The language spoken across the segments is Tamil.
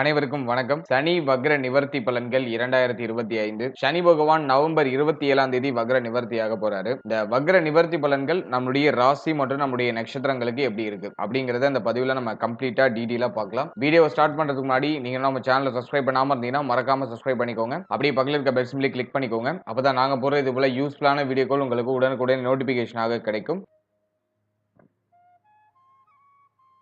அனைவருக்கும் வணக்கம். சனி வக்ர நிவர்த்தி பலன்கள் இரண்டாயிரத்தி இருபத்தி ஐந்து. சனி பகவான் நவம்பர் இருபத்தி ஏழாம் தேதி வக்ர நிவர்த்தியாக போறாரு. இந்த வக்ர நிவர்த்தி பலன்கள் நம்முடைய ராசி மற்றும் நம்முடைய நட்சத்திரங்களுக்கு எப்படி இருக்கு? அப்படிங்கறத இந்த பதிவுல நம்ம கம்ப்ளீட்டா டீடெயிலா பார்க்கலாம். வீடியோ ஸ்டார்ட் பண்றதுக்கு முன்னாடி நீங்க நம்ம சேனலை சப்ஸ்கிரைப் பண்ணாம இருந்தீங்கன்னா மறக்காம சப்ஸ்கிரைப் பண்ணிக்கோங்க. அப்படியே பக்கத்தில் இருக்க பெல் சிம்லி கிளிக் பண்ணிக்கோங்க. அப்பதான் நாங்க போற இது போல யூஸ்ஃபுல்லான வீடியோக்கள் உங்களுக்கு உடனுக்குடன் நோட்டிபிகேஷனாக கிடைக்கும்.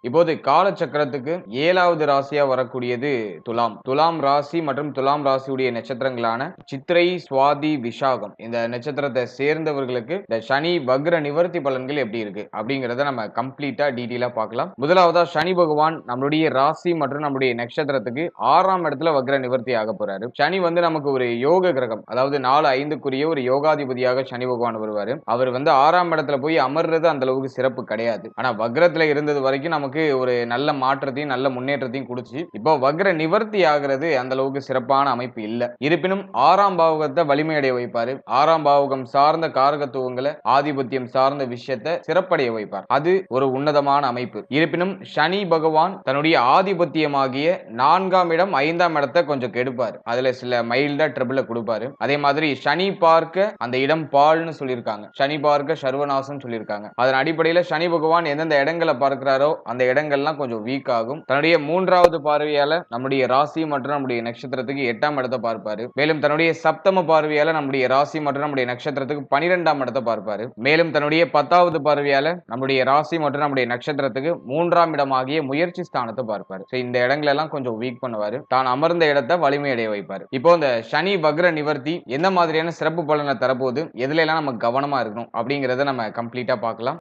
இப்போது காலச்சக்கரத்துக்கு ஏழாவது ராசியா வரக்கூடியது துலாம். துலாம் ராசி மற்றும் துலாம் ராசியுடைய நட்சத்திரங்களான சித்திரை சுவாதி விஷாகம் இந்த நட்சத்திரத்தை சேர்ந்தவர்களுக்கு இந்த சனி வக்ர நிவர்த்தி பலன்கள் எப்படி இருக்கு? அப்படிங்கறத நம்ம கம்ப்ளீட்டா டீட்டெயிலா பார்க்கலாம். முதலாவதா சனி பகவான் நம்மளுடைய ராசி மற்றும் நம்மளுடைய நட்சத்திரத்துக்கு ஆறாம் இடத்துல வக்ர நிவர்த்தி ஆக போறாரு. சனி வந்து நமக்கு ஒரு யோக கிரகம். அதாவது நாலு ஐந்துக்குரிய ஒரு யோகாதிபதியாக சனி பகவான் வருவாரு. அவர் வந்து ஆறாம் இடத்துல போய் அமர்றது அந்த அளவுக்கு சிறப்பு கிடையாது. ஆனா வக்ரத்துல இருந்தது வரைக்கும் நமக்கு நமக்கு ஒரு நல்ல மாற்றத்தையும் நல்ல முன்னேற்றத்தையும் கொடுத்து இப்போ வக்ர நிவர்த்தி ஆகிறது அந்த அளவுக்கு சிறப்பான அமைப்பு இல்லை. இருப்பினும் ஆறாம் பாவகத்தை வலிமையடைய வைப்பாரு. ஆறாம் பாவகம் சார்ந்த காரகத்துவங்களை ஆதிபத்தியம் சார்ந்த விஷயத்தை சிறப்படைய வைப்பார். அது ஒரு உன்னதமான அமைப்பு. இருப்பினும் சனி பகவான் தன்னுடைய ஆதிபத்தியமாகிய நான்காம் இடம் ஐந்தாம் இடத்தை கொஞ்சம் கெடுப்பார். அதுல சில மைல்டா ட்ரிபிள கொடுப்பாரு. அதே மாதிரி சனி பார்க்க அந்த இடம் பால்னு சொல்லியிருக்காங்க. சனி பார்க்க சர்வநாசம் சொல்லியிருக்காங்க. அதன் அடிப்படையில் சனி பகவான் எந்தெந்த இடங்களை பார்க்கிறாரோ அந்த இடங்கள்லாம் கொஞ்சம் வீக் ஆகும். தன்னுடைய மூன்றாவது பார்வையால நம்முடைய ராசி மற்றும் நம்முடைய நட்சத்திரத்துக்கு எட்டாம் இடத்தை பார்ப்பாரு. மேலும் தன்னுடைய சப்தம பார்வையால நம்முடைய ராசி மற்றும் நம்முடைய நட்சத்திரத்துக்கு பனிரெண்டாம் இடத்தை பார்ப்பாரு. மேலும் தன்னுடைய பத்தாவது பார்வையால நம்முடைய ராசி மற்றும் நம்முடைய நட்சத்திரத்துக்கு மூன்றாம் இடமாகிய முயற்சி ஸ்தானத்தை பார்ப்பாரு. இந்த இடங்கள் எல்லாம் கொஞ்சம் வீக் பண்ணுவாரு. தான் அமர்ந்த இடத்தை வலிமையடைய வைப்பாரு. இப்போ இந்த சனி வக்ர நிவர்த்தி எந்த மாதிரியான சிறப்பு பலனை தரப்போகுது? எதுல எல்லாம் நம்ம கவனமா இருக்கணும்? அப்படிங்கறத நம்ம கம்ப்ளீட்டா பார்க்கலாம்.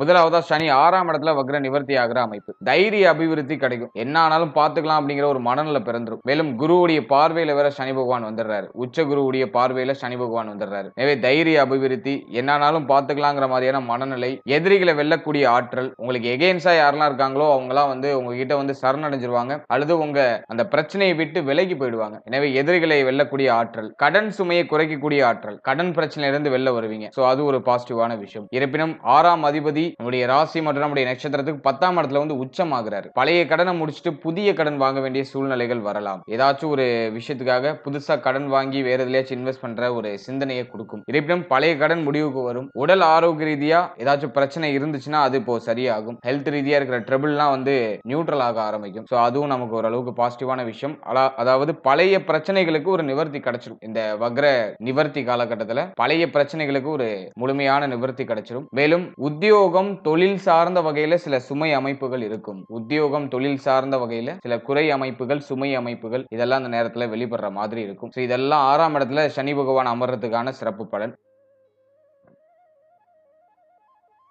முதலாவதா சனி ஆறாம் இடத்துல வக்ர நிவர்த்தி ஆகிற அமைப்பு. தைரிய அபிவிருத்தி கிடைக்கும். என்ன ஆனாலும் பார்த்துக்கலாம் அப்படிங்கிற ஒரு மனநிலை பிறந்துரும். மேலும் குருவுடைய பார்வையில வேற சனி பகவான் வந்துடுறாரு. உச்ச குருவுடைய பார்வையில சனி பகவான் வந்துடுறாரு. எனவே தைரிய அபிவிருத்தி என்னானாலும் பார்த்துக்கலாங்கிற மாதிரியான மனநிலை எதிரிகளை வெல்லக்கூடிய ஆற்றல் உங்களுக்கு எகெயின்ஸா யாரெல்லாம் இருக்காங்களோ அவங்களாம் வந்து உங்ககிட்ட வந்து சரணடைஞ்சிருவாங்க. அல்லது உங்க அந்த பிரச்சனையை விட்டு விலகி போயிடுவாங்க. எனவே எதிரிகளை வெல்லக்கூடிய ஆற்றல் கடன் சுமையை குறைக்கக்கூடிய ஆற்றல் கடன் பிரச்சனையிலிருந்து வெளில வருவீங்க. சோ அது ஒரு பாசிட்டிவான விஷயம். இருப்பினும் ஆறாம் அதிபதி நம்முடைய ராசி மற்றும் நம்முடைய நட்சத்திரத்துக்கு பத்தாம் இடத்துல வந்து உச்சமாகிறாரு. பழைய கடனை முடிச்சுட்டு புதிய கடன் வாங்க வேண்டிய சூழ்நிலைகள் வரலாம். ஏதாச்சும் ஒரு விஷயத்துக்காக புதுசா கடன் வாங்கி வேற எதுலயாச்சும் இன்வெஸ்ட் பண்ற ஒரு சிந்தனையை கொடுக்கும். இருப்பினும் பழைய கடன் முடிவுக்கு வரும். உடல் ஆரோக்கிய ரீதியா ஏதாச்சும் பிரச்சனை இருந்துச்சுன்னா அது இப்போ சரியாகும். ஹெல்த் ரீதியா இருக்கிற ட்ரபிள்லாம் வந்து நியூட்ரல் ஆக ஆரம்பிக்கும். ஸோ அதுவும் நமக்கு ஓரளவுக்கு பாசிட்டிவான விஷயம். அதாவது பழைய பிரச்சனைகளுக்கு ஒரு நிவர்த்தி கிடைச்சிடும் இந்த வக்ர நிவர்த்தி காலகட்டத்தில் பழைய பிரச்சனைகளுக்கு ஒரு முழுமையான நிவர்த்தி கிடைச்சிடும் மேலும் உத்தியோக உத்தியோகம் தொழில் சார்ந்த வகையில சில சுமை அமைப்புகள் இருக்கும். உத்தியோகம் தொழில் சார்ந்த வகையில சில குறை அமைப்புகள் சுமை அமைப்புகள் இதெல்லாம் அந்த நேரத்துல வெளிப்படுற மாதிரி இருக்கும். இதெல்லாம் ஆறாம் இடத்துல சனி பகவான் அமர்றதுக்கான சிறப்பு பலன்.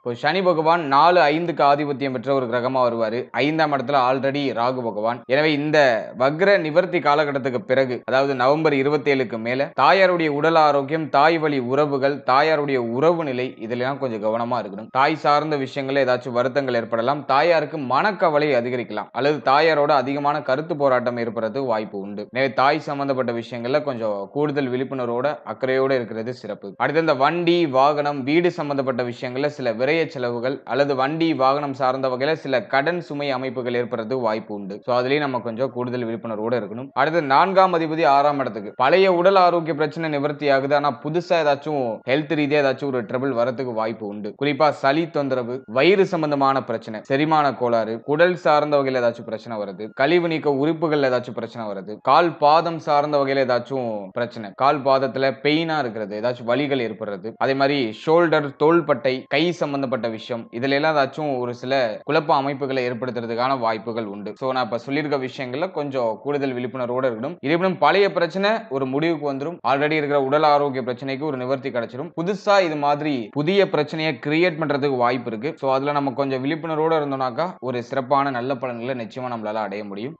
இப்போ சனி பகவான் நாலு ஐந்துக்கு ஆதிபத்தியம் பெற்ற ஒரு கிரகமா வருவாரு. ஐந்தாம் இடத்துல ஆல்ரெடி ராகு பகவான். எனவே இந்த வக்ர நிவர்த்தி காலகட்டத்துக்கு பிறகு அதாவது நவம்பர் இருபத்தி ஏழுக்கு மேல தாயாருடைய உடல் ஆரோக்கியம் தாய் வழி உறவுகள் தாயாருடைய உறவு நிலை இதெல்லாம் கொஞ்சம் கவனமா இருக்கணும். தாய் சார்ந்த விஷயங்களில் ஏதாச்சும் வருத்தங்கள் ஏற்படலாம். தாயாருக்கு மனக்கவலை அதிகரிக்கலாம். அல்லது தாயாரோட அதிகமான கருத்து போராட்டம் ஏற்படுறது வாய்ப்பு உண்டு. எனவே தாய் சம்பந்தப்பட்ட விஷயங்கள்ல கொஞ்சம் கூடுதல் விழிப்புணர்வோட அக்கறையோட இருக்கிறது சிறப்பு. அடுத்த இந்த வண்டி வாகனம் வீடு சம்பந்தப்பட்ட விஷயங்கள்ல சில விரைய செலவுகள் அல்லது வண்டி வாகனம் சார்ந்த வகையில சில கடன் சுமை அமைப்புகள் ஏற்படுறது வாய்ப்பு உண்டு. ஸோ அதுலயும் நம்ம கொஞ்சம் கூடுதல் விழிப்புணர்வோடு இருக்கணும். அடுத்து நான்காம் அதிபதி ஆறாம் இடத்துக்கு. பழைய உடல் ஆரோக்கிய பிரச்சனை நிவர்த்தி ஆகுது. ஆனா புதுசா ஏதாச்சும் ஹெல்த் ரீதியா ஏதாச்சும் ஒரு ட்ரபிள் வரத்துக்கு வாய்ப்பு உண்டு. குறிப்பா சளி தொந்தரவு வயிறு சம்பந்தமான பிரச்சனை செரிமான கோளாறு குடல் சார்ந்த வகையில் ஏதாச்சும் பிரச்சனை வருது. கழிவு நீக்க உறுப்புகள் ஏதாச்சும் பிரச்சனை வருது. கால் பாதம் சார்ந்த வகையில் ஏதாச்சும் பிரச்சனை கால் பாதத்துல பெயினா இருக்கிறது ஏதாச்சும் வலிகள் ஏற்படுறது. அதே மாதிரி ஷோல்டர் தோள்பட்டை கை சம்பந்தப்பட்ட விஷயம். இதுல எல்லாம் ஏதாச்சும் ஒரு சில குழப்ப அமைப்புகளை ஏற்படுத்துறதுக்கான வாய்ப்புகள் உண்டு. சோ நான் இப்ப சொல்லியிருக்க விஷயங்கள்ல கொஞ்சம் கூடுதல் விழிப்புணர்வோட இருக்கணும். இருப்பினும் பழைய பிரச்சனை ஒரு முடிவுக்கு வந்துடும் ஆல்ரெடி இருக்கிற உடல் ஆரோக்கிய பிரச்சனைக்கு ஒரு நிவர்த்தி கிடைச்சிடும் புதுசா இது மாதிரி புதிய பிரச்சனையை கிரியேட் பண்றதுக்கு வாய்ப்பு இருக்கு. சோ அதுல நம்ம கொஞ்சம் விழிப்புணர்வோட இருந்தோம்னாக்கா ஒரு சிறப்பான நல்ல பலன்களை நிச்சயமா நம்மளால அடைய முடியும்.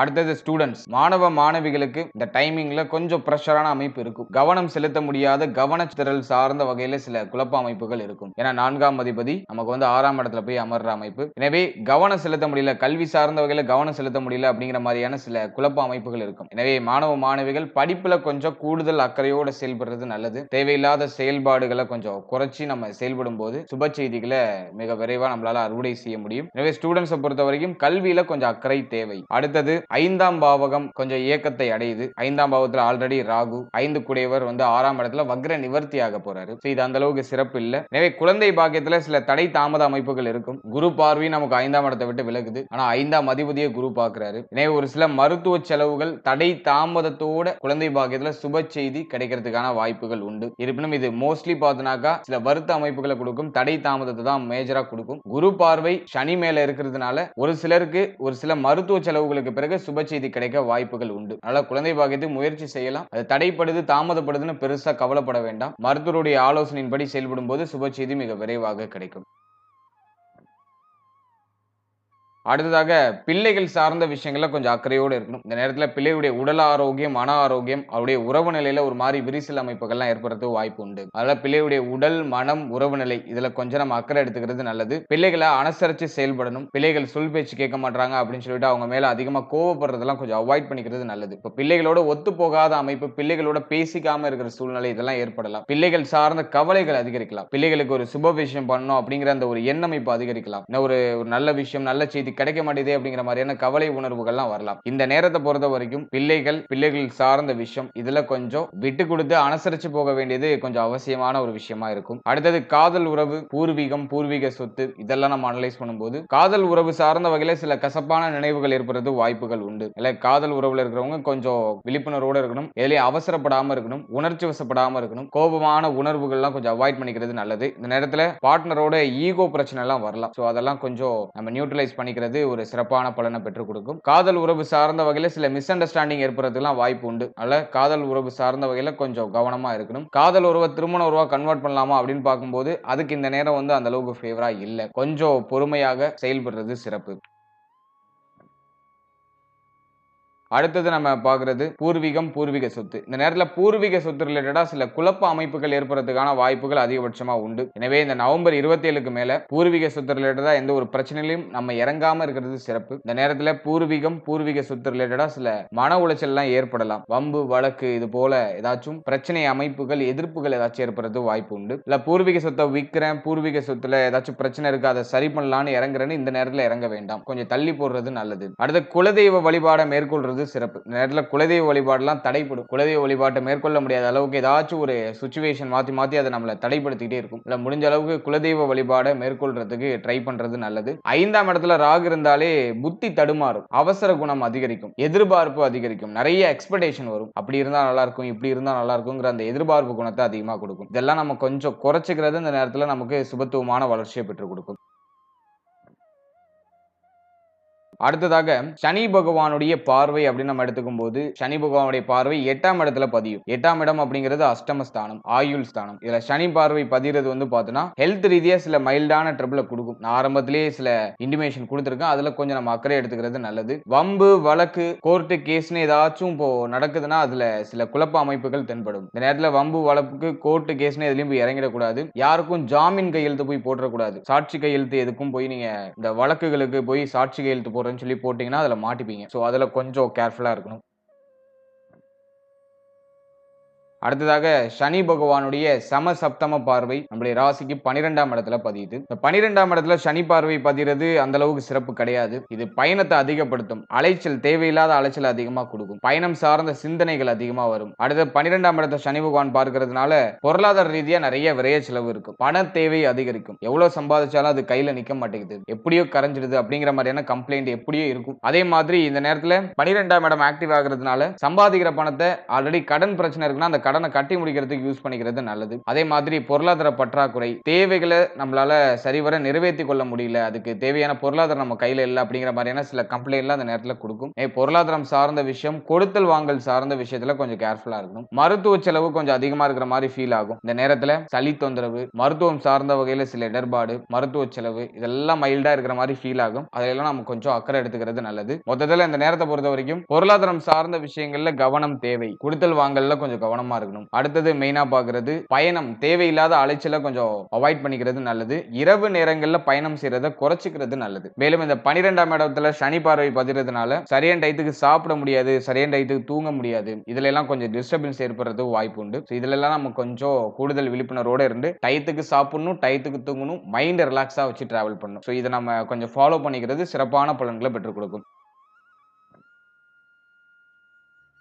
அடுத்தது ஸ்டூடெண்ட்ஸ் மாணவ மாணவிகளுக்கு இந்த டைமிங்ல கொஞ்சம் ப்ரெஷரான அமைப்பு இருக்கும். கவனம் செலுத்த முடியாத கவனச்சிதறல் சார்ந்த வகையில சில குழப்ப அமைப்புகள் இருக்கும். ஏன்னா நான்காம் அதிபதி நமக்கு வந்து ஆறாம் இடத்துல போய் அமர்ற அமைப்பு. எனவே கவனம் செலுத்த முடியல கல்வி சார்ந்த வகையில கவனம் செலுத்த முடியல அப்படிங்கிற மாதிரியான சில குழப்ப அமைப்புகள் இருக்கும். எனவே மாணவ மாணவிகள் படிப்புல கொஞ்சம் கூடுதல் அக்கறையோட செயல்படுறது நல்லது. தேவையில்லாத செயல்பாடுகளை கொஞ்சம் குறைச்சி நம்ம செயல்படும் போது சுப செய்திகளை மிக விரைவா நம்மளால அறுவடை செய்ய முடியும். எனவே ஸ்டூடெண்ட்ஸை பொறுத்த வரைக்கும் கல்வியில கொஞ்சம் அக்கறை தேவை. அடுத்தது ஐந்தாம் பாவகம் கொஞ்சம் இயக்கத்தை அடையுது. ஐந்தாம் பாவத்துல ஆல்ரெடி ராகு ஐந்து குடையவர் வந்து ஆறாம் இடத்துல வக்ர நிவர்த்தி ஆக போறாரு. இது அந்த அளவுக்கு சிறப்பு இல்ல. எனவே குழந்தை பாக்கியத்துல சில தடை தாமத அமைப்புகள் இருக்கும். குரு பார்வை நமக்கு ஐந்தாம் இடத்தை விட்டு விலகுது. ஆனா ஐந்தாம் அதிபதியை குரு பாக்குறாரு எனவே ஒரு சில மருத்துவ செலவுகள் தடை தாமதத்தோட குழந்தை பாக்கியத்துல சுப செய்தி கிடைக்கிறதுக்கான வாய்ப்புகள் உண்டு. இருப்பினும் இது மோஸ்ட்லி பார்த்தனாக்கா சில வருத்த அமைப்புகளை கொடுக்கும். தடை தாமதத்தை தான் மேஜரா கொடுக்கும். குரு பார்வை சனி மேல இருக்கிறதுனால ஒரு சிலருக்கு ஒரு சில மருத்துவ செலவுகளுக்கு பிறகு சுப செய்தி கிடைக்க வாய்ப்புகள் உண்டு. அதனால குழந்தை பாக்கியத்துக்கு முயற்சி செய்யலாம். அது தடைப்படுது தாமதப்படுதுன்னு பெருசா கவலைப்பட வேண்டாம். மருத்துவருடைய ஆலோசனையின்படி செயல்படும் போது சுப செய்தி மிக விரைவாக கிடைக்கும். அடுத்ததாக பிள்ளைகள் சார்ந்த விஷயங்களில் கொஞ்சம் அக்கறையோடு இருக்கணும். இந்த நேரத்தில் பிள்ளையுடைய உடல் ஆரோக்கியம் மன ஆரோக்கியம் அவருடைய உறவு நிலையில் ஒரு மாதிரி விரிசல் அமைப்புகள்லாம் ஏற்படுறதுக்கு வாய்ப்பு உண்டு. அதில் பிள்ளையுடைய உடல் மனம் உறவு நிலை இதில் கொஞ்சம் நம்ம அக்கறை எடுத்துக்கிறது நல்லது. பிள்ளைகளை அனுசரித்து செயல்படணும். பிள்ளைகள் சொல் பேச்சு கேட்க மாட்டாங்க அப்படின்னு சொல்லிட்டு அவங்க மேலே அதிகமாக கோவப்படுறதெல்லாம் கொஞ்சம் அவாய்ட் பண்ணிக்கிறது நல்லது. இப்போ பிள்ளைகளோட ஒத்து போகாத அமைப்பு பிள்ளைகளோட பேசிக்காமல் இருக்கிற சூழ்நிலை இதெல்லாம் ஏற்படலாம். பிள்ளைகள் சார்ந்த கவலைகள் அதிகரிக்கலாம். பிள்ளைகளுக்கு ஒரு சுப விஷயம் பண்ணணும் அப்படிங்கிற அந்த ஒரு எண்ணமைப்பு அதிகரிக்கலாம். இன்னும் ஒரு ஒரு நல்ல விஷயம் நல்ல செய்தி கிடைக்க மாட்டேதே அப்படிங்கிற மாதிரியான கவலை உணர்வுகள்லாம் வரலாம். இந்த நேரத்தை பொறுத்த வரைக்கும் பிள்ளைகள் பிள்ளைகள் சார்ந்த விஷயம். இதுல கொஞ்சம் விட்டு கொடுத்து அனுசரிச்சு போக வேண்டியது கொஞ்சம் அவசியமான ஒரு விஷயமா இருக்கும். அடுத்தது காதல் உறவு பூர்வீகம் பூர்வீக சொத்து இதெல்லாம் நம்ம அனலைஸ் பண்ணும்போது காதல் உறவு சார்ந்த வகையில சில கசப்பான நினைவுகள் ஏற்படுறது வாய்ப்புகள் உண்டு. இல்ல காதல் உறவுல இருக்கிறவங்க கொஞ்சம் விழிப்புணர்வோட இருக்கணும். எதுலயும் அவசரப்படாம இருக்கணும். உணர்ச்சி வசப்படாம இருக்கணும். கோபமான உணர்வுகள்லாம் கொஞ்சம் அவாய்ட் பண்ணிக்கிறது நல்லது. இந்த நேரத்துல பார்ட்னரோட ஈகோ பிரச்சனை எல்லாம் வரலாம். ஸோ அதெல்லாம் கொஞ்சம் நம்ம நியூட்ரலைஸ் பண்ணிக்கிறது ஒரு சிறப்பான பலனை பெற்றுக் கொடுக்கும். காதல் உறவு சார்ந்த வகையில சில மிஸ் அண்டர்ஸ்டாண்டிங் ஏற்படுறதுலாம் வாய்ப்பு உண்டு. அதனால காதல் உறவு சார்ந்த வகையில கொஞ்சம் கவனமா இருக்கணும். காதல் உறவை திருமண உறவா கன்வெர்ட் பண்ணலாமா அப்படின்னு பார்க்கும்போது அதுக்கு இந்த நேரம் வந்து அந்த அளவுக்கு ஃபேவரா இல்லை. கொஞ்சம் பொறுமையாக செயல்படுறது சிறப்பு. அடுத்தது நம்ம பார்க்கறது பூர்வீகம் பூர்வீக சொத்து. இந்த நேரத்தில் பூர்வீக சொத்து ரிலேட்டடாக சில குழப்ப அமைப்புகள் ஏற்படுறதுக்கான வாய்ப்புகள் அதிகபட்சமாக உண்டு. எனவே இந்த நவம்பர் இருபத்தி ஏழுக்கு மேலே பூர்வீக சொத்து ரிலேட்டடாக எந்த ஒரு பிரச்சனையிலும் நம்ம இறங்காமல் இருக்கிறது சிறப்பு. இந்த நேரத்தில் பூர்வீகம் பூர்வீக சொத்து ரிலேட்டடாக சில மன உளைச்சல்லாம் ஏற்படலாம். வம்பு வழக்கு இது போல ஏதாச்சும் பிரச்சனை அமைப்புகள் எதிர்ப்புகள் ஏதாச்சும் ஏற்படுறது வாய்ப்பு உண்டு. இல்லை பூர்வீக சொத்தை விற்கிறேன் பூர்வீக சொத்துல ஏதாச்சும் பிரச்சனை இருக்கு அதை சரி பண்ணலான்னு இறங்குறேன்னு இந்த நேரத்தில் இறங்க வேண்டாம். கொஞ்சம் தள்ளி போடுறது நல்லது. அடுத்த குலதெய்வ வழிபாடை மேற்கொள்றது சிறப்பு. இந்த நேரத்தில் குலதெய்வ வழிபாடெல்லாம் தடைப்படும் குலதெய்வ வழிபாட்டை மேற்கொள்ள முடியாத அளவுக்கு ஏதாச்சும் ஒரு சுச்சுவேஷன் மாற்றி மாற்றி அதை நம்மளை தடைப்படுத்திக்கிட்டே இருக்கும். இல்லை முடிஞ்ச அளவுக்கு குலதெய்வ வழிபாடை மேற்கொள்றதுக்கு ட்ரை பண்றது நல்லது. ஐந்தாம் இடத்துல ராகு இருந்தாலே புத்தி தடுமாறும். அவசர குணம் அதிகரிக்கும். எதிர்பார்ப்பு அதிகரிக்கும். நிறைய எக்ஸ்பெக்டேஷன் வரும். அப்படி இருந்தால் நல்லா இருக்கும் இப்படி இருந்தால் நல்லா இருக்குங்கிற அந்த எதிர்பார்ப்பு குணத்தை அதிகமாக கொடுக்கும். இதெல்லாம் நம்ம கொஞ்சம் குறைச்சிக்கிறது இந்த நேரத்தில் நமக்கு சுபத்துவமான வளர்ச்சியை பெற்றுக் கொடுக்கும். அடுத்ததாக சனி பகவானுடைய பார்வை அப்படின்னு நம்ம எடுத்துக்கும் போது சனி பகவானுடைய பார்வை எட்டாம் இடத்துல பதியும். எட்டாம் இடம் அப்படிங்கிறது அஷ்டமஸ்தானம் ஆயுள் ஸ்தானம். இதுல சனி பார்வை பதிகிறது வந்து பார்த்தோன்னா ஹெல்த் ரீதியா சில மைல்டான ட்ரபிளை கொடுக்கும். நான் ஆரம்பத்திலேயே சில இன்டிமேஷன் கொடுத்துருக்கேன். அதுல கொஞ்சம் நம்ம அக்கறை எடுத்துக்கிறது நல்லது. வம்பு வழக்கு கோர்ட்டு கேஸ்னு ஏதாச்சும் இப்போ நடக்குதுன்னா அதுல சில குழப்ப அமைப்புகள் தென்படும். இந்த நேரத்துல வம்பு வழக்கு கோர்ட்டு கேஸ்னு எதுலையும் போய் இறங்கிடக்கூடாது. யாருக்கும் ஜாமீன் கையெழுத்து போய் போட்டுறக்கூடாது. சாட்சி கையெழுத்து எதுக்கும் போய் நீங்க இந்த வழக்குகளுக்கு போய் சாட்சி கையெழுத்து போடுற அப்படின்னு சொல்லி போட்டீங்கன்னா அதில் மாட்டிப்பீங்க. ஸோ அதுல கொஞ்சம் கேர்ஃபுல்லா இருக்கணும். அடுத்ததாக சனி பகவானுடைய சம சப்தம பார்வை நம்முடைய ராசிக்கு பனிரெண்டாம் இடத்துல பதியுது. இந்த பனிரெண்டாம் இடத்துல சனி பார்வை பதிகிறது அந்த அளவுக்கு சிறப்பு கிடையாது. இது பயணத்தை அதிகப்படுத்தும். அலைச்சல் தேவையில்லாத அலைச்சல் அதிகமாக கொடுக்கும். பயணம் சார்ந்த சிந்தனைகள் அதிகமாக வரும். அடுத்த பனிரெண்டாம் இடத்தை சனி பகவான் பார்க்கறதுனால பொருளாதார ரீதியா நிறைய விரைய செலவு இருக்கும். பண தேவை அதிகரிக்கும். எவ்வளவு சம்பாதிச்சாலும் அது கையில நிக்க மாட்டேங்குது. எப்படியோ கரைஞ்சிடுது அப்படிங்கிற மாதிரியான கம்ப்ளைண்ட் எப்படியோ இருக்கும். அதே மாதிரி இந்த நேரத்துல பனிரெண்டாம் இடம் ஆக்டிவ் ஆகுறதுனால சம்பாதிக்கிற பணத்தை ஆல்ரெடி கடன் பிரச்சனை இருக்குன்னா அந்த கடன் கடனை கட்டி முடிக்கிறதுக்கு யூஸ் பண்ணிக்கிறது நல்லது. அதே மாதிரி பொருளாதார பற்றாக்குறை தேவைகளை நம்மளால சரிவர நிறைவேற்றி கொள்ள முடியல அதுக்கு தேவையான பொருளாதாரம் நம்ம கையில இல்லை அப்படிங்கிற மாதிரியான சில கம்ப்ளைண்ட்லாம் அந்த நேரத்தில் கொடுக்கும். பொருளாதாரம் சார்ந்த விஷயம் கொடுத்தல் வாங்கல் சார்ந்த விஷயத்துல கொஞ்சம் கேர்ஃபுல்லா இருக்கணும். மருத்துவ செலவு கொஞ்சம் அதிகமா இருக்கிற மாதிரி ஃபீல் ஆகும். இந்த நேரத்தில் சளி தொந்தரவு மருத்துவம் சார்ந்த வகையில சில இடர்பாடு மருத்துவ செலவு இதெல்லாம் மைல்டா இருக்கிற மாதிரி ஃபீல் ஆகும். அதெல்லாம் நம்ம கொஞ்சம் அக்கறை எடுத்துக்கிறது நல்லது. மொத்தத்தில் இந்த நேரத்தை பொறுத்த வரைக்கும் பொருளாதாரம் சார்ந்த விஷயங்கள்ல கவனம் தேவை. கொடுத்தல் வாங்கல்ல கொஞ்சம் கவனமா இருக்கணும். அடுத்தது மெயினா பாக்குறது பயணம். தேவையில்லாத அலைச்சலை கொஞ்சம் அவாய்ட் பண்ணிக்கிறது நல்லது. இரவு நேரங்கள்ல பயணம் செய்யறத குறைச்சிக்கிறது நல்லது. மேலும் இந்த பனிரெண்டாம் இடத்துல சனி பார்வை பதிறதுனால சரியான டயத்துக்கு சாப்பிட முடியாது சரியான டயத்துக்கு தூங்க முடியாது. இதுல எல்லாம் கொஞ்சம் டிஸ்டர்பன்ஸ் ஏற்படுறதுக்கு வாய்ப்பு உண்டு. இதுல எல்லாம் நம்ம கொஞ்சம் கூடுதல் விழிப்புணர்வோட இருந்து டயத்துக்கு சாப்பிடணும் டயத்துக்கு தூங்கணும் மைண்டை ரிலாக்ஸா வச்சு டிராவல் பண்ணணும். ஸோ இதை நம்ம கொஞ்சம் ஃபாலோ பண்ணிக்கிறது சிறப்பான பலன்களை பெற்றுக் கொடுக்கும்.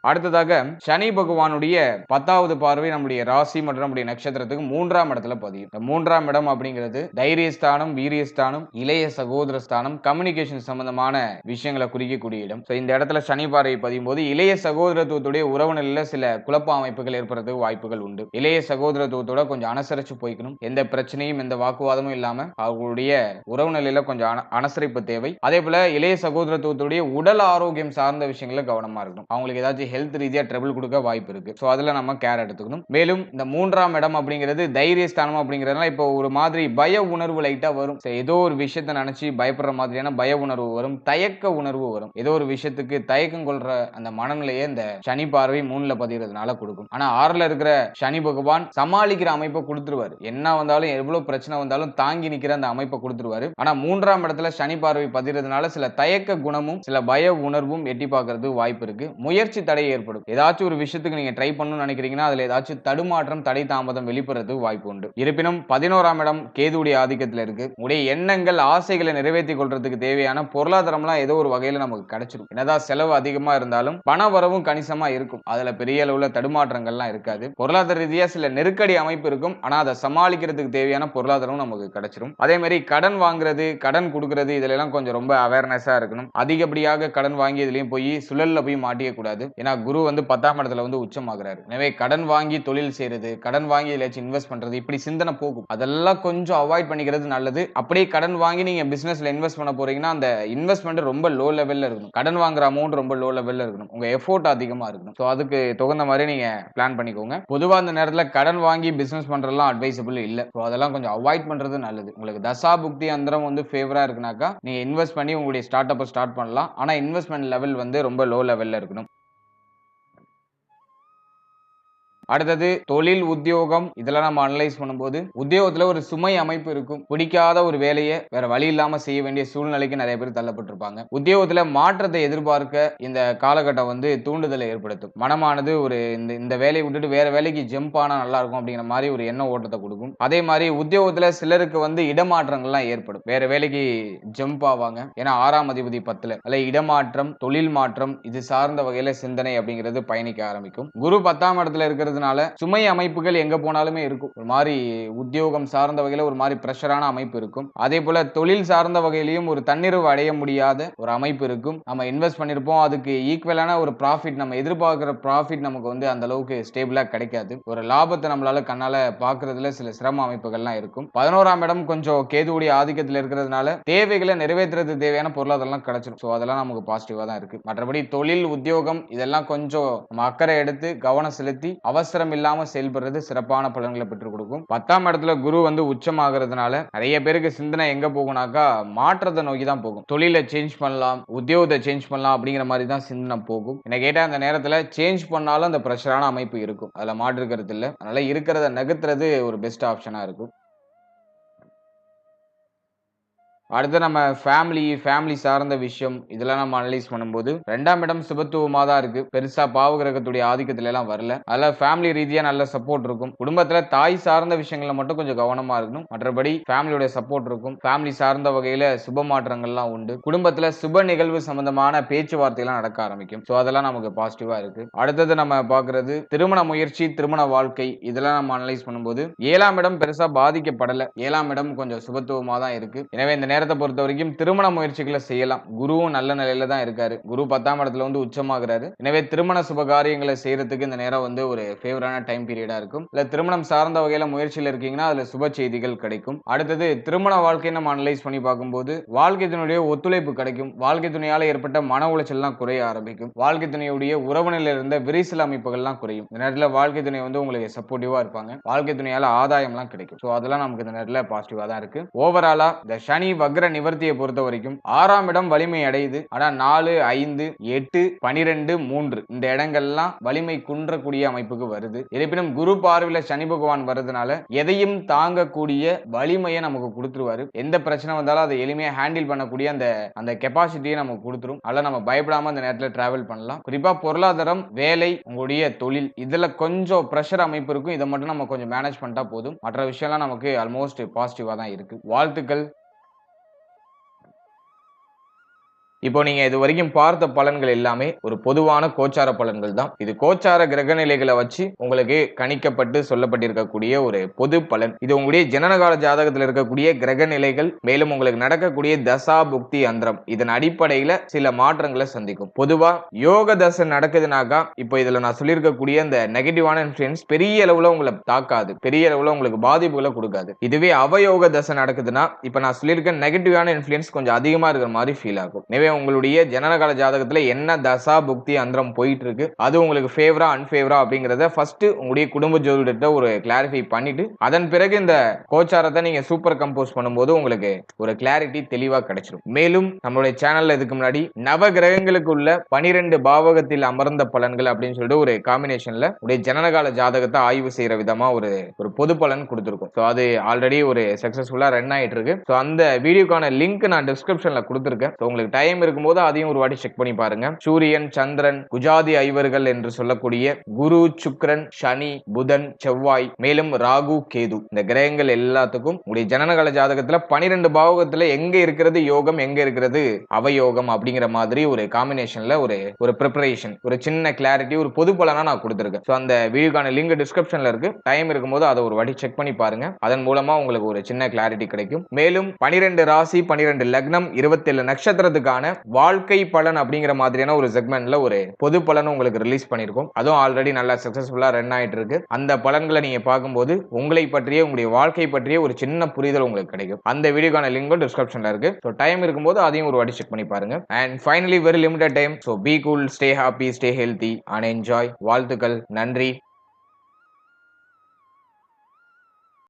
அடுத்ததாக சனி பகவானுடைய பத்தாவது பார்வை நம்முடைய ராசி மற்றும் நம்முடைய நட்சத்திரத்துக்கு மூன்றாம் இடத்துல பதியும். இந்த மூன்றாம் இடம் அப்படிங்கிறது தைரியஸ்தானம் வீரியஸ்தானம் இளைய சகோதர ஸ்தானம் கம்யூனிகேஷன் சம்பந்தமான விஷயங்களை குறிக்கக்கூடிய இடம். ஸோ இந்த இடத்துல சனி பார்வை பதியும் போது இளைய சகோதரத்துவத்துடைய உறவுகளில் சில குழப்ப அமைப்புகள் ஏற்படுறதுக்கு வாய்ப்புகள் உண்டு. இளைய சகோதரத்துவத்தோட கொஞ்சம் அனுசரிச்சு போய்க்கணும். எந்த பிரச்சனையும் எந்த வாக்குவாதமும் இல்லாம அவர்களுடைய உறவு நிலையில கொஞ்சம் அனுசரிப்பு தேவை. அதே போல இளைய சகோதரத்துவத்துடைய உடல் ஆரோக்கியம் சார்ந்த விஷயங்களில் கவனமா இருக்கணும். அவங்களுக்கு ஏதாச்சும் ஹெல்த் ரீதியாக ட்ரபிள் கொடுக்க வாய்ப்பு இருக்கு. ஸோ அதில் நம்ம கேர் எடுத்துக்கணும். மேலும் இந்த மூன்றாம் இடம் அப்படிங்கிறது தைரியஸ்தானம் அப்படிங்கிறதுனால இப்போ ஒரு மாதிரி பய உணர்வு லைட்டாக வரும். ஏதோ ஒரு விஷயத்தை நினச்சி பயப்படுற மாதிரியான பய உணர்வு வரும். தயக்க உணர்வு வரும். ஏதோ ஒரு விஷயத்துக்கு தயக்கம் கொள்ற அந்த மனநிலையை இந்த சனி பார்வை மூணுல பதிகிறதுனால கொடுக்கும். ஆனா ஆறுல இருக்கிற சனி பகவான் சமாளிக்கிற அமைப்பை கொடுத்துருவாரு. என்ன வந்தாலும் எவ்வளவு பிரச்சனை வந்தாலும் தாங்கி நிக்கிற அந்த அமைப்பை கொடுத்துருவாரு. ஆனா மூன்றாம் இடத்துல சனி பார்வை பதிகிறதுனால சில தயக்க குணமும் சில பய உணர்வும் எட்டி பார்க்கறது வாய்ப்பு இருக்கு. முயற்சி தடை ஏற்படும் ஏதாச்சும் ஒரு விஷயத்துக்கு நீங்க ட்ரை பண்ணணும்னு நினைக்கிறீங்கன்னா அதுல ஏதாச்சும் தடுமாற்றம் தடை தாமதம் வெளிப்படுறதுக்கு வாய்ப்பு உண்டு. இருப்பினும் பதினோராம் இடம் கேதுடைய ஆதிக்கத்துல இருக்கு. உடைய எண்ணங்கள் ஆசைகளை நிறைவேற்றி கொள்றதுக்கு தேவையான பொருளாதாரம்லாம் ஏதோ ஒரு வகையில நமக்கு கிடைச்சிடும் என்னதான் செலவு அதிகமா இருந்தாலும் பண வரவும் கணிசமா இருக்கும். அதுல பெரிய அளவுல தடுமாற்றங்கள்லாம் இருக்காது. பொருளாதார ரீதியா சில நெருக்கடி அமைப்பு இருக்கும். ஆனா அதை சமாளிக்கிறதுக்கு தேவையான பொருளாதாரம் நமக்கு கிடைச்சிரும். அதே மாதிரி கடன் வாங்குறது கடன் கொடுக்கறது இதுல எல்லாம் கொஞ்சம் ரொம்ப அவேர்னஸா இருக்கணும். அதிகப்படியாக கடன் வாங்கி இதுலயும் போய் சுழல்ல போய் மாட்டிக்க கூடாது. ஏன்னா குரு வந்து பத்தாம் இடத்துல வந்து உச்சமாகிறாரு. எனவே கடன் வாங்கி தொழில் செய்யறது கடன் வாங்கி இதுலாச்சும் இன்வெஸ்ட் பண்றது இப்படி சிந்தனை போகும். அதெல்லாம் கொஞ்சம் அவாய்ட் பண்ணிக்கிறது நல்லது. அப்படியே கடன் வாங்கி நீங்க பிசினஸ்ல இன்வெஸ்ட் பண்ண போறீங்கன்னா அந்த இன்வெஸ்ட்மெண்ட் ரொம்ப லோ லெவல்ல இருக்கணும். கடன் வாங்குற அமௌண்ட் ரொம்ப லோ லெவல்ல இருக்கணும். உங்க எஃபோர்ட் அதிகமா இருக்கணும். ஸோ அதுக்கு தகுந்த மாதிரி நீங்க பிளான் பண்ணிக்கோங்க. பொதுவா அந்த நேரத்தில் கடன் வாங்கி பிசினஸ் பண்றதுலாம் அட்வைசபிள் இல்ல. ஸோ அதெல்லாம் கொஞ்சம் அவாய்ட் பண்றது நல்லது. உங்களுக்கு தசா புக்தி அந்தரம் வந்து ஃபேவரா இருக்குனாக்கா நீங்க இன்வெஸ்ட் பண்ணி உங்களுடைய ஸ்டார்ட் அப்பை ஸ்டார்ட் பண்ணலாம். ஆனா இன்வெஸ்ட்மெண்ட் லெவல் வந்து ரொம்ப லோ லெவல்ல இருக்கணும். அடுத்தது தொழில் உத்தியோகம். இதெல்லாம் நம்ம அனலைஸ் பண்ணும்போது உத்தியோகத்துல ஒரு சுமை அமைப்பு இருக்கும். பிடிக்காத ஒரு வேலையை வேற வழி இல்லாம செய்ய வேண்டிய சூழ்நிலைக்கு நிறைய பேர் தள்ளப்பட்டிருப்பாங்க. உத்தியோகத்துல மாற்றத்தை எதிர்பார்க்க இந்த காலகட்டம் வந்து தூண்டுதலை ஏற்படுத்தும். மனமானது ஒரு இந்த இந்த வேலையை விட்டுட்டு வேற வேலைக்கு ஜம்ப் ஆனா நல்லா இருக்கும் அப்படிங்கிற மாதிரி ஒரு எண்ண ஓட்டத்தை கொடுக்கும். அதே மாதிரி உத்தியோகத்துல சிலருக்கு வந்து இடமாற்றங்கள்லாம் ஏற்படும். வேற வேலைக்கு ஜம்ப் ஆவாங்க. ஏன்னா ஆறாம் அதிபதி பத்துல. அல்ல இடமாற்றம் தொழில் மாற்றம் இது சார்ந்த வகையில சிந்தனை அப்படிங்கிறது பயணிக்க ஆரம்பிக்கும். குரு பத்தாம் இடத்துல இருக்கிறதுனால சுமை அமைப்புகள் எங்க போனாலுமே இருக்கும். ஒரு மாதிரி உத்தியோகம் சார்ந்த வகையில ஒரு மாதிரி பிரஷரான அமைப்பு இருக்கும். அதே போல தொழில் சார்ந்த வகையிலையும் ஒரு தன்னிறைவு அடைய முடியாத ஒரு அமைப்பு இருக்கும். நம்ம இன்வெஸ்ட் பண்ணிருப்போம். அதுக்கு ஈக்குவலான ஒரு ப்ராஃபிட் நம்ம எதிர்பார்க்கிற ப்ராஃபிட் நமக்கு வந்து அந்த அளவுக்கு ஸ்டேபிளா கிடைக்காது. ஒரு லாபத்தை நம்மளால கண்ணால பாக்குறதுல சில சிரம அமைப்புகள்லாம் இருக்கும். பதினோராம் இடம் கொஞ்சம் கேதுவுடைய ஆதிக்கத்தில் இருக்கிறதுனால தேவைகளை நிறைவேற்றுறது தேவையான பொருளாதாரம் கிடைச்சிடும் ஸோ அதெல்லாம் நமக்கு பாசிட்டிவா தான் இருக்கு. மற்றபடி தொழில் உத்தியோகம் இதெல்லாம் கொஞ்சம் நம்ம அக்கறை எடுத்து கவனம் செலுத்தி அவசரம் இல்லாம செயல்படுறது சிறப்பான பலன்களை பெற்றுக் கொடுக்கும். பத்தாம் இடத்துல குரு வந்து உச்சமாகிறதுனால நிறைய பேருக்கு சிந்தனை எங்க போகும்னாக்கா மாற்றத்தை நோக்கி தான் போகும். தொழிலை சேஞ்ச் பண்ணலாம் உத்தியோகத்தை சேஞ்ச் பண்ணலாம் அப்படிங்கிற மாதிரி தான் சிந்தனை போகும். என்ன கேட்டா அந்த நேரத்துல சேஞ்ச் பண்ணாலும் அந்த ப்ரெஷரான அமைப்பு இருக்கும். அதுல மாற்றுக்கிறது இல்லை. அதனால இருக்கிறத நகர்த்துறது ஒரு பெஸ்ட் ஆப்ஷனா இருக்கும். அடுத்து நம்ம ஃபேமிலி ஃபேமிலி சார்ந்த விஷயம் இதெல்லாம் நம்ம அனலைஸ் பண்ணும்போது ரெண்டாம் இடம் சுபத்துவமாக தான் இருக்கு. பெருசா பாவகிரகத்துடைய ஆதிக்கத்துல எல்லாம் வரல. அதில் ஃபேமிலி ரீதியா நல்ல சப்போர்ட் இருக்கும். குடும்பத்துல தாய் சார்ந்த விஷயங்கள்ல மட்டும் கொஞ்சம் கவனமா இருக்கணும். மற்றபடி ஃபேமிலியோட சப்போர்ட் இருக்கும். ஃபேமிலி சார்ந்த வகையில சுப மாற்றங்கள்லாம் உண்டு. குடும்பத்துல சுப நிகழ்வு சம்பந்தமான பேச்சுவார்த்தைலாம் நடக்க ஆரம்பிக்கும். ஸோ அதெல்லாம் நமக்கு பாசிட்டிவா இருக்கு. அடுத்தது நம்ம பாக்குறது திருமண முயற்சி திருமண வாழ்க்கை. இதெல்லாம் நம்ம அனலைஸ் பண்ணும்போது ஏழாம் இடம் பெருசா பாதிக்கப்படல. ஏழாம் இடம் கொஞ்சம் சுபத்துவமா தான் இருக்கு. எனவே இந்த நேரம் நேரத்தை பொறுத்த வரைக்கும் திருமண முயற்சிகளை செய்யலாம். குருவும் நல்ல நிலையில தான் இருக்காரு. குரு பத்தாம் இடத்துல வந்து உச்சமாகிறாரு. எனவே திருமண சுபகாரியங்களை செய்யறதுக்கு இந்த நேரம் வந்து ஒரு ஃபேவரான டைம் பீரியடா இருக்கும். இல்ல திருமணம் சார்ந்த வகையில முயற்சியில் இருக்கீங்கன்னா அதுல சுப செய்திகள் கிடைக்கும். அடுத்தது திருமண வாழ்க்கையை நம்ம அனலைஸ் பண்ணி பார்க்கும்போது வாழ்க்கை துணையுடைய ஒத்துழைப்பு கிடைக்கும். வாழ்க்கை துணையால ஏற்பட்ட மன உளைச்சல்லாம் குறைய ஆரம்பிக்கும். வாழ்க்கை துணையுடைய உறவினில் இருந்த விரிசல் அமைப்புகள்லாம் குறையும். இந்த நேரத்தில் வாழ்க்கை துணை வந்து உங்களுக்கு சப்போர்ட்டிவா இருப்பாங்க. வாழ்க்கை துணையால ஆதாயம்லாம் கிடைக்கும். ஸோ அதெல்லாம் நமக்கு இந்த நேரத்தில் பாசிட்டிவா தான் இருக்கு. ஓவராலா இந்த சனி வக்ர நிவர்த்தியை பொறுத்த வரைக்கும் ஆறாம் இடம் வலிமை அடையுது. ஆனா நாலு ஐந்து எட்டு பனிரெண்டு மூன்று இந்த இடங்கள்லாம் வலிமை குன்றக்கூடிய அமைப்புக்கு வருது. இருப்பினும் குரு பார்வையில சனி பகவான் வர்றதுனால எதையும் தாங்கக்கூடிய வலிமையை நமக்கு கொடுத்துருவாரு. எந்த பிரச்சனை வந்தாலும் அதை எளிமையா ஹேண்டில் பண்ணக்கூடிய அந்த அந்த கெப்பாசிட்டியை நமக்கு கொடுத்துரும். அதெல்லாம் நம்ம பயப்படாம அந்த நேரத்தில் டிராவல் பண்ணலாம். குறிப்பா பொருளாதாரம் வேலை உங்களுடைய தொழில் இதுல கொஞ்சம் ப்ரெஷர் அமைப்பு இருக்கும். இதை மட்டும் நம்ம கொஞ்சம் மேனேஜ் பண்ணிட்டா போதும். மற்ற விஷயம்லாம் நமக்கு ஆல்மோஸ்ட் பாசிட்டிவா தான் இருக்கு. வாழ்த்துக்கள். இப்போ நீங்க இது வரைக்கும் பார்த்த பலன்கள் எல்லாமே ஒரு பொதுவான கோச்சார பலன்கள் தான். இது கோச்சார கிரக நிலைகளை வச்சு உங்களுக்கு கணிக்கப்பட்டு சொல்லப்பட்டிருக்கக்கூடிய ஒரு பொது பலன். இது உங்களுடைய ஜனனகால ஜாதகத்தில் இருக்கக்கூடிய கிரக நிலைகள் மேலும் உங்களுக்கு நடக்கக்கூடிய தசா புக்தி அந்தரம். இதன் அடிப்படையில சில மாற்றங்களை சந்திக்கும். பொதுவா யோக தசை நடக்குதுனாக்கா இப்போ இதுல நான் சொல்லியிருக்கக்கூடிய அந்த நெகட்டிவான இன்ஃபுளுன்ஸ் பெரிய அளவுல உங்களை தாக்காது. பெரிய அளவுல உங்களுக்கு பாதிப்புகளை கொடுக்காது. இதுவே அவயோக தசை நடக்குதுன்னா இப்போ நான் சொல்லியிருக்க நெகட்டிவான இன்ஃபுளுன்ஸ் கொஞ்சம் அதிகமா இருக்கிற மாதிரி ஃபீல் ஆகும். எனவே உங்களுடைய ஜனனகால ஜாதகத்துல என்ன தசா புக்தி அந்தரம் போயிட்டு இருக்கு அது உங்களுக்கு ஃபேவரா அன்ஃபேவரா அப்படிங்கறத ஃபர்ஸ்ட் உங்களுடைய குடும்ப ஜோதிடத்தை ஒரு கிளாரிஃபை பண்ணிட்டு அதன் பிறகு இந்த கோச்சாரத்தை நீங்க சூப்பர் கம்போஸ் பண்ணும்போது உங்களுக்கு ஒரு கிளாரிட்டி தெளிவா கிடைச்சிடும் மேலும் நம்மளுடைய சேனல்ல இதுக்கு முன்னாடி நவ கிரகங்களுக்கு உள்ள பனிரெண்டு பாவகத்தில் அமர்ந்த பலன்கள் அப்படின்னு சொல்லிட்டு ஒரு காம்பினேஷன்ல உடைய ஜனனகால ஜாதகத்தை ஆய்வு செய்யற விதமா ஒரு ஒரு பொது பலன் கொடுத்துருக்கோம். ஸோ அது ஆல்ரெடி ஒரு சக்சஸ்ஃபுல்லா ரன் ஆயிட்டு இருக்கு ஸோ அந்த வீடியோக்கான லிங்க் நான் டிஸ்கிரிப்ஷன்ல கொடுத்துருக்கேன். ஸோ உங்களுக்கு டைம் இருக்கும்போது அதையும் ஒரு வாட்டி செக் பண்ணி பாருங்க. சூரியன் சந்திரன் குஜாதி ஐவர்கள் என்று சொல்லக்கூடிய குரு சுக்ரன் சனி புதன் செவ்வாய் மேலும் ராகு கேது. இந்த கிரகங்கள் எல்லாத்துக்கும் உங்களுடைய ஜனனகால ஜாதகத்துல பனிரெண்டு பாவகத்துல எங்க இருக்கிறது யோகம் எங்க இருக்கிறது அவயோகம் அப்படிங்கிற மாதிரி ஒரு காம்பினேஷன்ல ஒரு ஒரு ப்ரிப்பரேஷன் ஒரு சின்ன கிளாரிட்டி ஒரு பொது பலனா நான் கொடுத்துருக்கேன். ஸோ அந்த வீடியோக்கான லிங்க் டிஸ்கிரிப்ஷன்ல இருக்கு. டைம் இருக்கும்போது அதை ஒரு வாட்டி செக் பண்ணி பாருங்க. அதன் மூலமா உங்களுக்கு ஒரு சின்ன கிளாரிட்டி கிடைக்கும். மேலும் பனிரெண்டு ராசி பனிரெண்டு லக்னம் இருபத்தேழு நட்சத்திரத்துக்கான வாழ்க்கை பலன் அப்படிங்கிற மாதிரியான ஒரு செக்மெண்ட்ல ஒரு பொது பலன் உங்களுக்கு ரிலீஸ் பண்ணிருக்கோம். அதுவும் ஆல்ரெடி நல்லா சக்சஸ்ஃபுல்லா ரன் ஆயிட்டு இருக்கு அந்த பலன்களை நீங்க பார்க்கும்போது உங்களை பற்றிய உங்களுடைய வாழ்க்கை பற்றிய ஒரு சின்ன புரிதல் உங்களுக்கு கிடைக்கும். அந்த வீடியோக்கான லிங்கும் டிஸ்கிரிப்ஷன்ல இருக்கு. ஸோ டைம் இருக்கும்போது அதையும் ஒரு வாட்டி செக் பண்ணி பாருங்க. And finally very limited time so be cool stay happy stay healthy and enjoy வாழ்த்துக்கள். நன்றி.